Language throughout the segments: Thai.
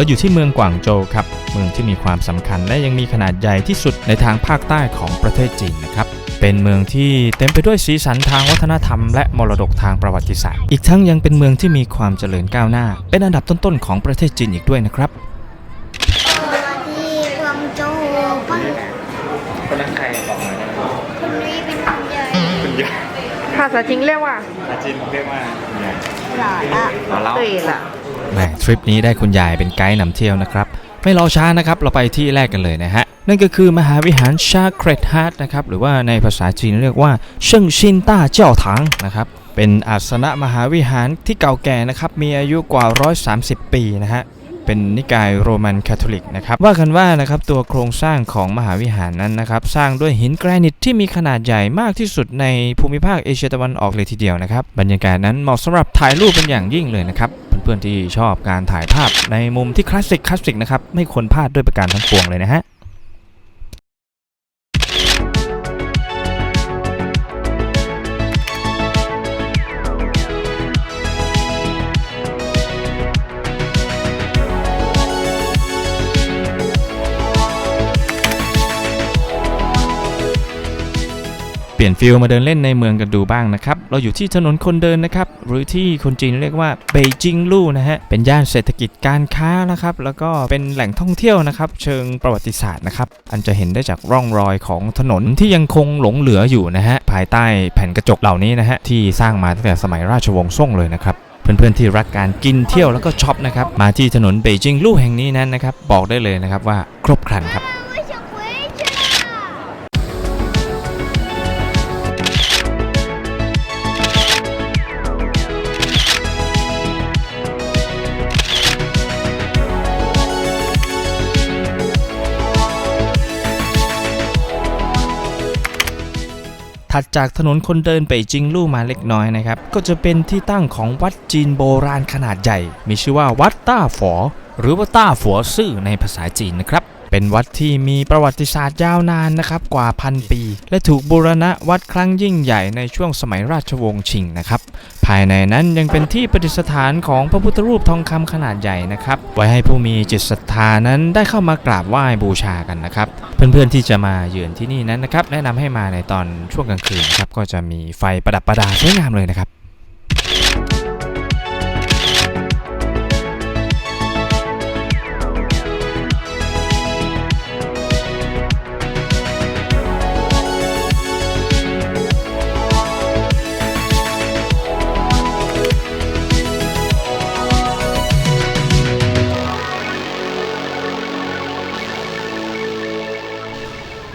เราอยู่ที่เมืองกวางโจวครับ เมืองที่มีความสำคัญและยังมีขนาดใหญ่ที่สุดในทางภาคใต้ของประเทศจีนนะครับ เป็นเมืองที่เต็มไปด้วยสีสันทางวัฒนธรรมและมรดกทางประวัติศาสตร์ อีกทั้งยังเป็นเมืองที่มีความเจริญก้าวหน้า เป็นอันดับต้นๆของประเทศจีนอีกด้วยนะครับที่กวางโจวบ้านคนนั้นใครบอกหน่อยได้ไหมคนนี้เป็นคนใหญ่คุณยายภาษาจีนเรียกว่าอาษาจินเรียกว่าคุณยายหล่อละเราเล่า对了 แหมทริปนี้ได้คุณยายเป็นไกด์นำเที่ยวนะครับ ไม่รอช้านะครับ เราไปที่แรกกันเลยนะฮะ นั่นก็คือมหาวิหารชาเครตฮาร์ดนะครับ หรือว่าในภาษาจีนเรียกว่าเชิงชินต้าเจ้าถังนะครับ เป็นอาสนะมหาวิหารที่เก่าแก่นะครับ มีอายุกว่า 130 ปีนะฮะ เป็นนิกายโรมันคาทอลิกนะครับว่ากันว่านะครับตัวโครงสร้างของมหาวิหารนั้นนะครับสร้างด้วยหินแกรนิตที่มีขนาดใหญ่มากที่สุดในภูมิภาคเอเชียตะวันออกเลยทีเดียวนะครับบรรยากาศนั้นเหมาะสำหรับถ่ายรูปเป็นอย่างยิ่งเลยนะครับเพื่อนๆที่ชอบการถ่ายภาพในมุมที่คลาสสิกคลาสสิกนะครับไม่ควรพลาดด้วยประการทั้งปวงเลยนะฮะ ปลี่ยนฟิลมาเดินเล่นในเมืองกันดูบ้างนะครับ เราอยู่ที่ถนนคนเดินนะครับ หรือที่คนจีนเรียกว่าเบจิงลู่นะฮะ เป็นย่านเศรษฐกิจการค้านะครับ แล้วก็เป็นแหล่งท่องเที่ยวนะครับ เชิงประวัติศาสตร์นะครับ อันจะเห็นได้จากร่องรอยของถนนที่ยังคงหลงเหลืออยู่นะฮะ ภายใต้แผ่นกระจกเหล่านี้นะฮะ ที่สร้างมาตั้งแต่สมัยราชวงศ์ซ่งเลยนะครับเพื่อนๆที่รักการกินเที่ยวแล้วก็ช็อปนะครับ มาที่ถนนเบจิงลู่แห่งนี้นั้นนะครับ บอกได้เลยนะครับว่าครบครันครับ ถัดจากถนนคนเดินไปจิงลู่มาเล็กน้อยนะครับ ก็จะเป็นที่ตั้งของวัดจีนโบราณขนาดใหญ่ มีชื่อว่าวัดต้าฝอ หรือว่าต้าฝัวซื่อในภาษาจีนนะครับ เป็นวัดที่มีประวัติศาสตร์ยาวนานนะครับกว่าพันปี และถูกบูรณะวัดครั้งยิ่งใหญ่ในช่วงสมัยราชวงศ์ชิงนะครับภายในนั้นยังเป็นที่ประดิษฐานของพระพุทธรูปทองคำขนาดใหญ่นะครับไว้ให้ผู้มีจิตศรัทธานั้นได้เข้ามากราบไหว้บูชากันนะครับเพื่อนๆที่จะมาเยือนที่นี่นั้นนะครับแนะนำให้มาในตอนช่วงกลางคืนครับก็จะมีไฟประดับประดาสวยงามเลยนะครับ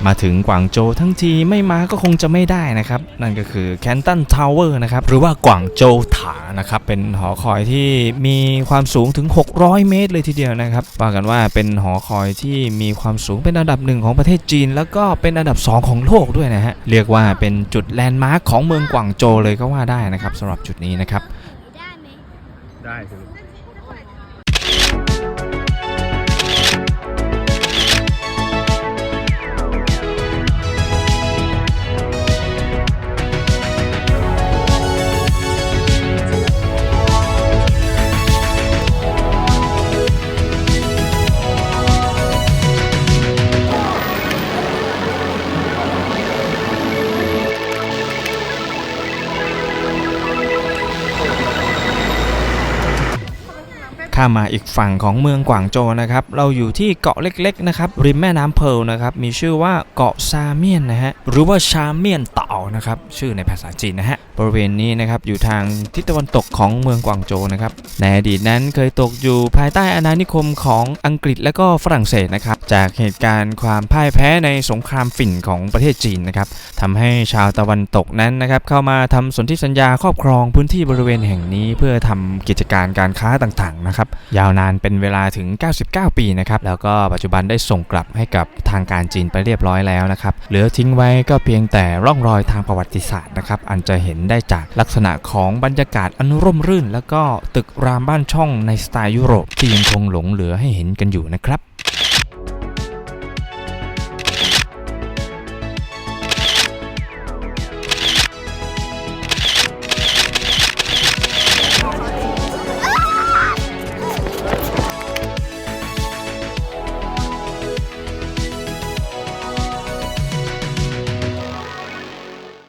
มาถึงกวางโจวทั้งทีไม่มาก็คงจะไม่ได้นะครับ นั่นก็คือแคนตันทาวเวอร์นะครับ หรือว่ากวางโจวถานะครับ เป็นหอคอยที่มีความสูงถึง 600 เมตรเลยทีเดียวนะครับว่ากันว่าเป็นหอคอยที่มีความสูงเป็นอันดับหนึ่งของประเทศจีน แล้วก็เป็นอันดับ 2 ของโลกด้วยนะฮะเรียกว่าเป็นจุดแลนด์มาร์คของเมืองกวางโจวเลยก็ว่าได้นะครับสำหรับจุดนี้นะครับได้ไข้ามาอีกฝั่งของเมืองกวางโจนะครับ เราอยู่ที่เกาะเล็กๆนะครับริมแม่น้ำเพร์ลนะครับ มีชื่อว่าเกาะซาเมียนนะฮะ หรือว่าชาเมียนเต่านะครับ ชื่อในภาษาจีนนะฮะ บริเวณนี้นะครับอยู่ทางทิศตะวันตกของเมืองกวางโจนะครับ ในอดีตนั้นเคยตกอยู่ภายใต้อาณานิคมของอังกฤษและก็ฝรั่งเศสนะครับ จากเหตุการณ์ความพ่ายแพ้ในสงครามฝิ่นของประเทศจีนนะครับทำให้ชาวตะวันตกนั้นนะครับเข้ามาทำสนธิสัญญาครอบครองพื้นที่บริเวณแห่งนี้ เพื่อทำกิจการการค้าต่างๆนะครับนะครับยาวนานเป็นเวลาถึง 99 ปีนะครับแล้วก็ปัจจุบันได้ส่งกลับให้กับทางการจีนไปเรียบร้อยแล้วนะครับเหลือทิ้งไว้ก็เพียงแต่ร่องรอยทางประวัติศาสตร์นะครับอันจะเห็นได้จากลักษณะของบรรยากาศอันร่มรื่น แล้วก็ตึกรามบ้านช่องในสไตล์ยุโรปที่ยังคงหลงเหลือให้เห็นกันอยู่นะครับ